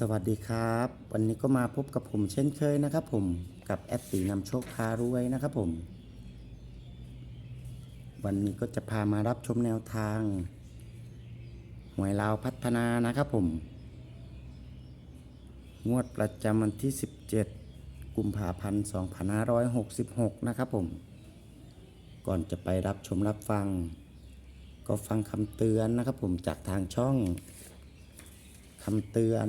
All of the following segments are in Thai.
สวัสดีครับ วันนี้ก็มาพบกับผมเช่นเคยนะครับผมกับแอดตีนำโชคพารวยนะครับผม วันนี้ก็จะพามารับชมแนวทางหวยลาวพัฒนานะครับผม งวดประจำวันที่ 17 กุมภาพันธ์2566 นะครับผม ก่อนจะไปรับชมรับฟัง ก็ฟังคำเตือนนะครับผมจากทางช่องคำเตือน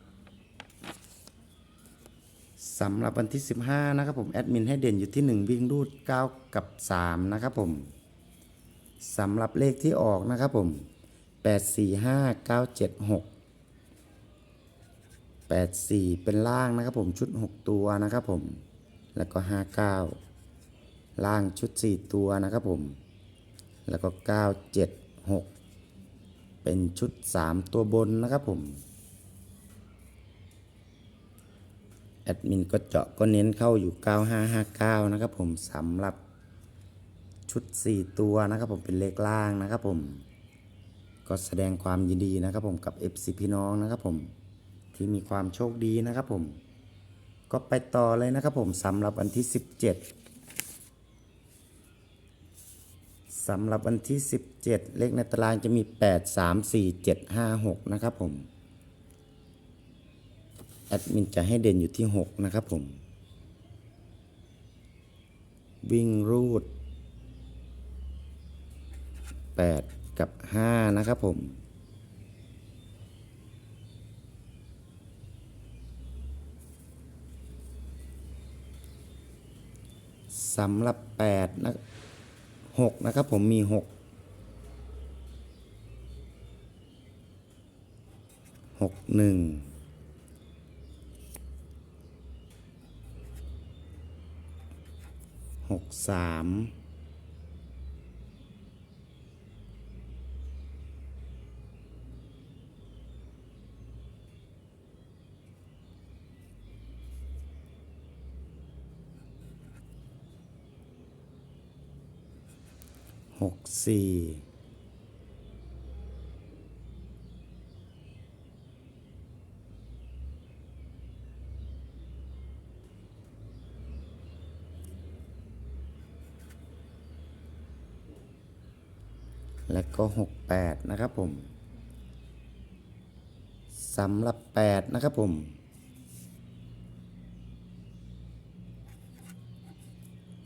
สำหรับวันที่ 15 นะครับผม แอดมินให้เด่นอยู่ที่ 1 วิ่งรูด 9 กับ 3 นะครับผมสำหรับเลขที่ออกนะครับผม 845 976 84 เป็นล่างนะครับผมชุด 6 ตัวนะครับผม แล้วก็ 59 ล่างชุด 4 ตัวนะครับผม แล้วก็ 976 เป็นชุด 3 ตัวบนนะครับผม แอดมินก็เจาะก็เน้นเข้าอยู่ 9559 นะครับผมสำหรับชุด 4 ตัวนะครับผมเป็นเลขล่างนะครับผมก็แสดงความยินดีนะครับผมกับ FC พี่น้องนะครับผมที่มีความโชคดีนะครับผม ก็ไปต่อเลยนะครับผมสำหรับวันที่ 17สำหรับวันที่ 17 เลขในตารางจะมี 8 3 4 7 5 6 นะครับผม แอดมินจะให้เด่นอยู่ที่ 6 นะครับผม วิ่งรูด 8 กับ 5 นะครับผม สำหรับ 8 นะ6นะครับผมมี 6 6 1 หก สามหกสี่ และก็หกแปดนะครับผมสำหรับแปดนะครับผม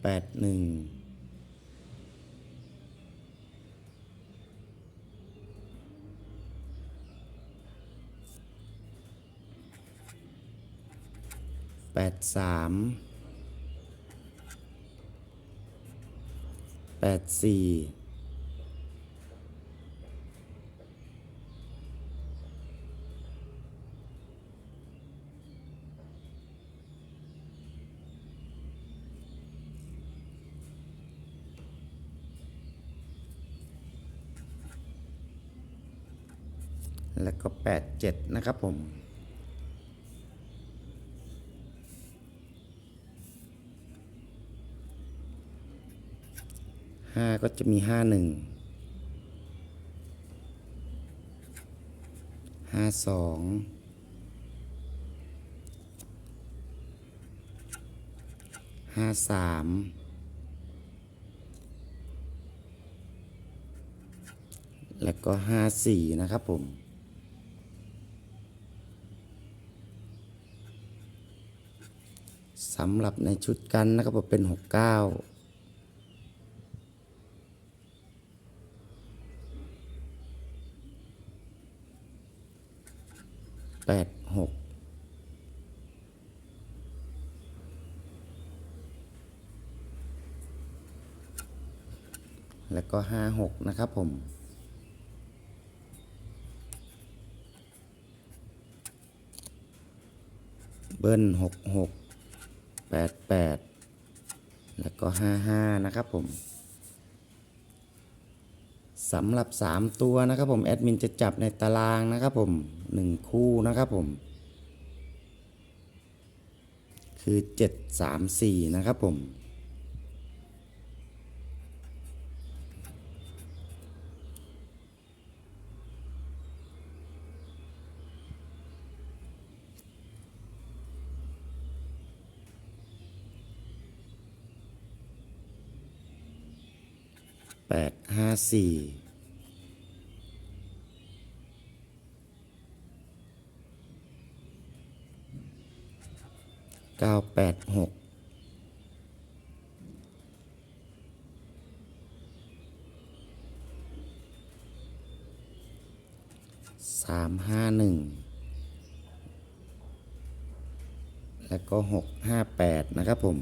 แปดหนึ่ง แปดสาม แปดสี่ แล้วก็แปดเจ็ดนะครับผม ห้าก็จะมีห้าหนึ่ง ห้าสอง ห้าสาม แล้วก็ห้าสี่นะครับผม สำหรับในชุดกันนะครับผมเป็นหกเก้าแปดหกแล้วก็ห้าหกนะครับผมเบิ้ลหกหก แปดแปดแล้วก็ห้าห้านะครับผมสำหรับสามตัวนะครับผมแอดมินจะจับในตารางนะครับผมหนึ่งคู่นะครับผม คือเจ็ดสามสี่นะครับผม แปดห้าสี่เก้าแปดหกสามห้าหนึ่งแล้วก็หกห้าแปดนะครับผม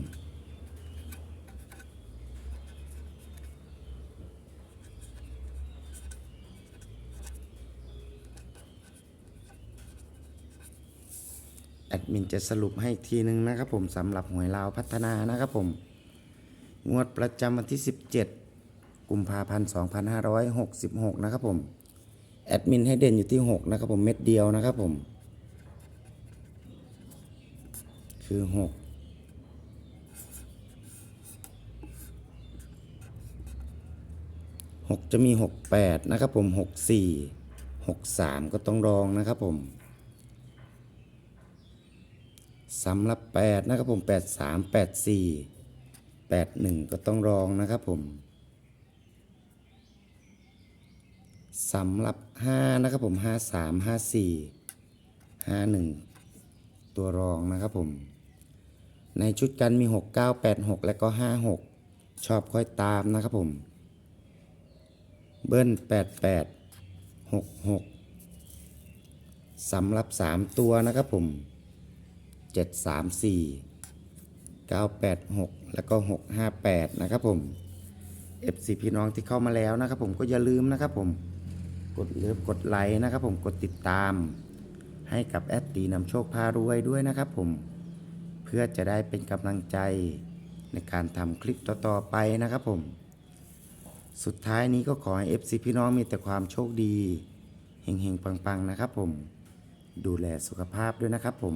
แอดมินจะสรุปให้อีกทีนึงนะครับผมสำหรับหวยลาวพัฒนานะครับผม งวดประจำวันที่ 17 กุมภาพันธ์ 2566 นะครับผม แอดมินให้เด่นอยู่ที่ 6 นะครับผมเม็ดเดียวนะครับผม คือ 6 6 จะมี 68 นะครับผม 64 63 ก็ต้องรองนะครับผม สำหรับ 8 นะครับผม 8 3 8 4 8 1 ก็ต้องรองนะครับผมสำหรับ 5 นะครับผม 5 3 5 4 5 1 ตัวรองนะครับผม ในชุดกันมี 6 9 8 6 และก็ 5 6 ชอบค่อยตามนะครับผม เบิ้ล 8 8 6 6สำหรับ 3 ตัวนะครับผม เจ็ดสามสี่เก้าแปดหกแล้วก็หกห้าแปดนะครับผม FC พี่น้องที่เข้ามาแล้วนะครับผมก็อย่าลืมนะครับผมกดเลิฟกดไลค์นะครับผมกดติดตาม ให้กับแอดตีนำโชคพารวยด้วยนะครับผมเพื่อจะได้เป็นกำลังใจในการทำคลิปต่อๆไปนะครับผม สุดท้ายนี้ก็ขอให้ FC พี่น้องมีแต่ความโชคดีเฮงๆ ปังๆ นะครับผม ดูแลสุขภาพด้วยนะครับผม